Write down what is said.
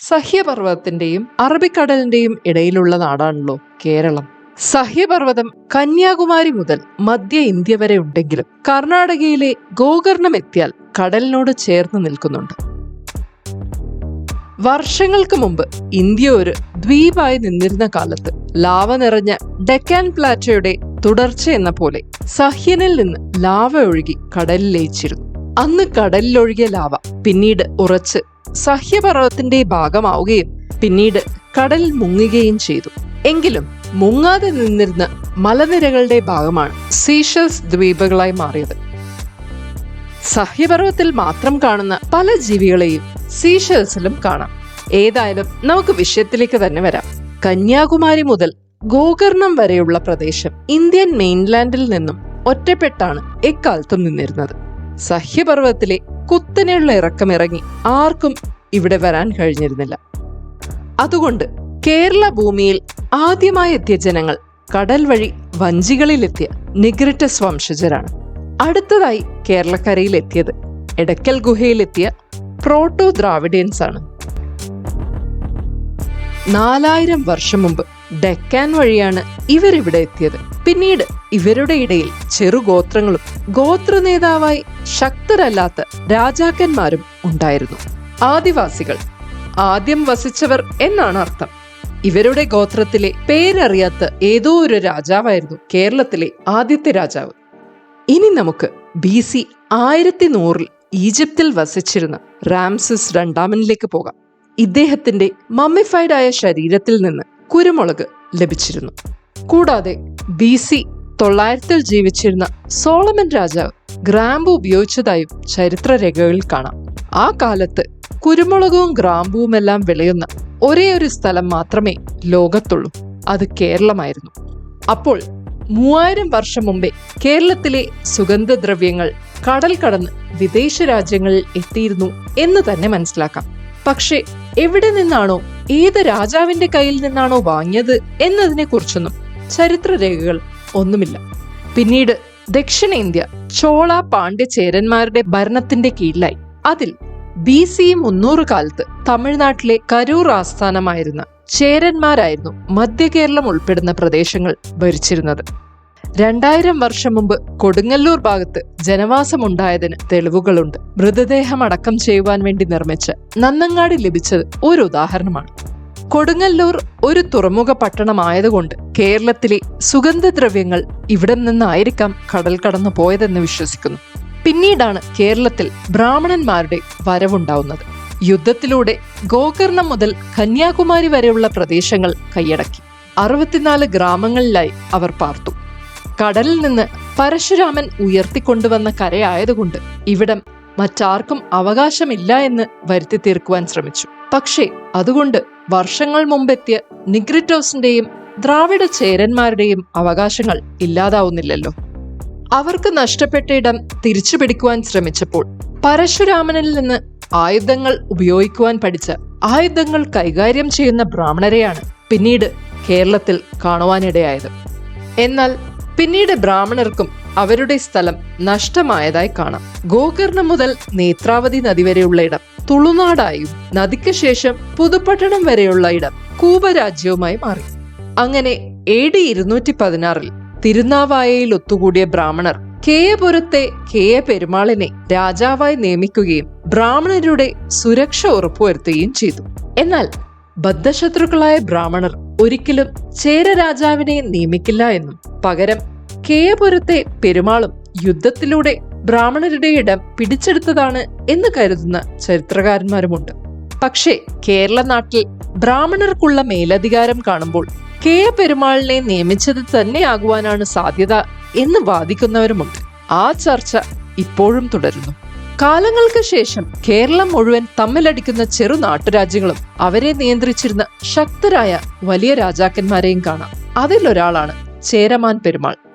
സഹ്യപർവതത്തിന്റെയും അറബിക്കടലിന്റെയും ഇടയിലുള്ള നാടാണല്ലോ കേരളം. സഹ്യപർവതം കന്യാകുമാരി മുതൽ മധ്യ ഇന്ത്യ വരെ ഉണ്ടെങ്കിലും കർണാടകയിലെ ഗോകർണം എത്തിയാൽ കടലിനോട് ചേർന്ന് നിൽക്കുന്നുണ്ട്. വർഷങ്ങൾക്ക് മുമ്പ് ഇന്ത്യ ഒരു ദ്വീപായി നിന്നിരുന്ന കാലത്ത് ലാവ നിറഞ്ഞ ഡെക്കാൻ പ്ലാറ്റയുടെ തുടർച്ച എന്ന പോലെ സഹ്യനിൽ നിന്ന് ലാവ ഒഴുകി കടലിൽ ലയിച്ചിരുന്നു അന്ന് കടലിലൊഴുകിയ ലാവ പിന്നീട് ഉറച്ച് സഹ്യപർവതത്തിന്റെ ഭാഗമാവുകയും പിന്നീട് കടൽ മുങ്ങുകയും ചെയ്തു. എങ്കിലും മുങ്ങാതെ നിന്നിരുന്ന മലനിരകളുടെ ഭാഗമാണ് സീഷൽസ് ദ്വീപുകളായി മാറിയത്. സഹ്യപർവത്തിൽ മാത്രം കാണുന്ന പല ജീവികളെയും സീഷൽസിലും കാണാം. ഏതായാലും നമുക്ക് വിഷയത്തിലേക്ക് തന്നെ വരാം. കന്യാകുമാരി മുതൽ ഗോകർണം വരെയുള്ള പ്രദേശം ഇന്ത്യൻ മെയിൻലാൻഡിൽ നിന്നും ഒറ്റപ്പെട്ടാണ് എക്കാലത്തും നിന്നിരുന്നത്. സഹ്യപർവത്തിലെ കുത്തനെയുള്ള ഇറക്കമിറങ്ങി ആർക്കും ഇവിടെ വരാൻ കഴിഞ്ഞിരുന്നില്ല. അതുകൊണ്ട് കേരള ഭൂമിയിൽ ആദ്യമായി എത്തിയ ജനങ്ങൾ കടൽ വഴി വഞ്ചികളിലെത്തിയ നിഗ്രിറ്റസ് വംശജരാണ് അടുത്തതായി കേരളക്കരയിലെത്തിയത് എടക്കൽ ഗുഹയിലെത്തിയ പ്രോട്ടോ ദ്രാവിഡിയൻസ് ആണ് നാലായിരം വർഷം മുമ്പ് ഡെക്കാൻ വഴിയാണ് ഇവരിവിടെ എത്തിയത്. പിന്നീട് ഇവരുടെ ഇടയിൽ ചെറുഗോത്രങ്ങളും ഗോത്ര നേതാവായി ശക്തരല്ലാത്ത രാജാക്കന്മാരും ഉണ്ടായിരുന്നു. ആദിവാസികൾ ആദ്യം വസിച്ചവർ എന്നാണ് അർത്ഥം. ഇവരുടെ ഗോത്രത്തിലെ പേരറിയാത്ത ഏതോ ഒരു രാജാവായിരുന്നു കേരളത്തിലെ ആദ്യത്തെ രാജാവ്. ഇനി നമുക്ക് ബി സി ആയിരത്തി നൂറിൽ ഈജിപ്തിൽ വസിച്ചിരുന്ന റാംസിസ് രണ്ടാമനിലേക്ക് പോകാം. ഇദ്ദേഹത്തിന്റെ മമ്മിഫൈഡായ ശരീരത്തിൽ നിന്ന് കുരുമുളക് ലഭിച്ചിരുന്നു. കൂടാതെ ബി സി തൊള്ളായിരത്തിൽ ജീവിച്ചിരുന്ന സോളമൻ രാജാവ് ഗ്രാമ്പു ഉപയോഗിച്ചതായും ചരിത്രരേഖകളിൽ കാണാം. ആ കാലത്ത് കുരുമുളകും ഗ്രാമ്പുവുമെല്ലാം വിളയുന്ന ഒരേ ഒരു സ്ഥലം മാത്രമേ ലോകത്തുള്ളൂ. അത് കേരളമായിരുന്നു. അപ്പോൾ മൂവായിരം വർഷം മുമ്പേ കേരളത്തിലെ സുഗന്ധദ്രവ്യങ്ങൾ കടൽ കടന്ന് വിദേശ രാജ്യങ്ങളിൽ എത്തിയിരുന്നു എന്ന് തന്നെ മനസ്സിലാക്കാം. പക്ഷേ എവിടെ നിന്നാണോ ഏത് രാജാവിന്റെ കയ്യിൽ നിന്നാണോ വാങ്ങിയത് എന്നതിനെ കുറിച്ചൊന്നും ചരിത്ര രേഖകൾ ഒന്നുമില്ല. പിന്നീട് ദക്ഷിണേന്ത്യ ചോള പാണ്ഡ്യ ചേരന്മാരുടെ ഭരണത്തിന്റെ കീഴിലായി. അതിൽ ബി സി മുന്നൂറ് കാലത്ത് തമിഴ്നാട്ടിലെ കരൂർ ആസ്ഥാനമായിരുന്ന ചേരന്മാരായിരുന്നു മധ്യ കേരളം ഉൾപ്പെടുന്ന പ്രദേശങ്ങൾ ഭരിച്ചിരുന്നത്. രണ്ടായിരം വർഷം മുമ്പ് കൊടുങ്ങല്ലൂർ ഭാഗത്ത് ജനവാസമുണ്ടായതിന് തെളിവുകളുണ്ട്. മൃതദേഹം അടക്കം ചെയ്യുവാൻ വേണ്ടി നിർമ്മിച്ച നന്നങ്ങാടി ലഭിച്ചത് ഒരു ഉദാഹരണമാണ്. കൊടുങ്ങല്ലൂർ ഒരു തുറമുഖ പട്ടണമായതുകൊണ്ട് കേരളത്തിലെ സുഗന്ധദ്രവ്യങ്ങൾ ഇവിടെ നിന്നായിരിക്കാം കടൽ കടന്നു പോയതെന്ന് വിശ്വസിക്കുന്നു. പിന്നീടാണ് കേരളത്തിൽ ബ്രാഹ്മണന്മാരുടെ വരവുണ്ടാവുന്നത്. യുദ്ധത്തിലൂടെ ഗോകർണം മുതൽ കന്യാകുമാരി വരെയുള്ള പ്രദേശങ്ങൾ കൈയടക്കി. അറുപത്തിനാല് ഗ്രാമങ്ങളിലായി അവർ പാർത്തു. കടലിൽ നിന്ന് പരശുരാമൻ ഉയർത്തിക്കൊണ്ടുവന്ന കരയായതുകൊണ്ട് ഇവിടം മറ്റാർക്കും അവകാശമില്ല എന്ന് വരുത്തി തീർക്കുവാൻ ശ്രമിച്ചു. പക്ഷേ അതുകൊണ്ട് വർഷങ്ങൾ മുമ്പെത്തിയ നിഗ്രിറ്റോസിന്റെയും ദ്രാവിഡ ചേരന്മാരുടെയും അവകാശങ്ങൾ ഇല്ലാതാവുന്നില്ലല്ലോ. അവർക്ക് നഷ്ടപ്പെട്ട ഇടം തിരിച്ചു പിടിക്കുവാൻ ശ്രമിച്ചപ്പോൾ പരശുരാമനിൽ നിന്ന് ആയുധങ്ങൾ ഉപയോഗിക്കുവാൻ പഠിച്ച ആയുധങ്ങൾ കൈകാര്യം ചെയ്യുന്ന ബ്രാഹ്മണരെയാണ് പിന്നീട് കേരളത്തിൽ കാണുവാനിടയായത്. എന്നാൽ പിന്നീട് ബ്രാഹ്മണർക്കും അവരുടെ സ്ഥലം നഷ്ടമായതായി കാണാം. ഗോകർണം മുതൽ നേത്രാവതി നദി വരെയുള്ള ഇടം തുളുനാടായും നദിക്ക് ശേഷം പുതുപ്പട്ടണം വരെയുള്ള ഇടം കൂപരാജ്യവുമായി മാറി. അങ്ങനെ എ ഡി ഇരുന്നൂറ്റി പതിനാറിൽ തിരുനാവായയിൽ ഒത്തുകൂടിയ ബ്രാഹ്മണർ കേയപുരത്തെ കേയ പെരുമാളിനെ രാജാവായി നിയമിക്കുകയും ബ്രാഹ്മണരുടെ സുരക്ഷ ഉറപ്പുവരുത്തുകയും ചെയ്തു. എന്നാൽ ബദ്ധശത്രുക്കളായ ബ്രാഹ്മണർ ഒരിക്കലും ചേര രാജാവിനെ നിയമിക്കില്ല എന്നും പകരം കേയപുരത്തെ പെരുമാളും യുദ്ധത്തിലൂടെ ബ്രാഹ്മണരുടെ ഇടം പിടിച്ചെടുത്തതാണ് എന്ന് കരുതുന്ന ചരിത്രകാരന്മാരുമുണ്ട്. പക്ഷേ കേരള നാട്ടിൽ ബ്രാഹ്മണർക്കുള്ള മേലധികാരം കാണുമ്പോൾ കെ പെരുമാളിനെ നിയമിച്ചത് തന്നെയാകുവാനാണ് സാധ്യത എന്ന് വാദിക്കുന്നവരുമുണ്ട്. ആ ചർച്ച ഇപ്പോഴും തുടരുന്നു. കാലങ്ങൾക്ക് ശേഷം കേരളം മുഴുവൻ തമ്മിലടിക്കുന്ന ചെറു നാട്ടുരാജ്യങ്ങളും അവരെ നിയന്ത്രിച്ചിരുന്ന ശക്തരായ വലിയ രാജാക്കന്മാരെയും കാണാം. അതിലൊരാളാണ് ചേരമാൻ പെരുമാൾ.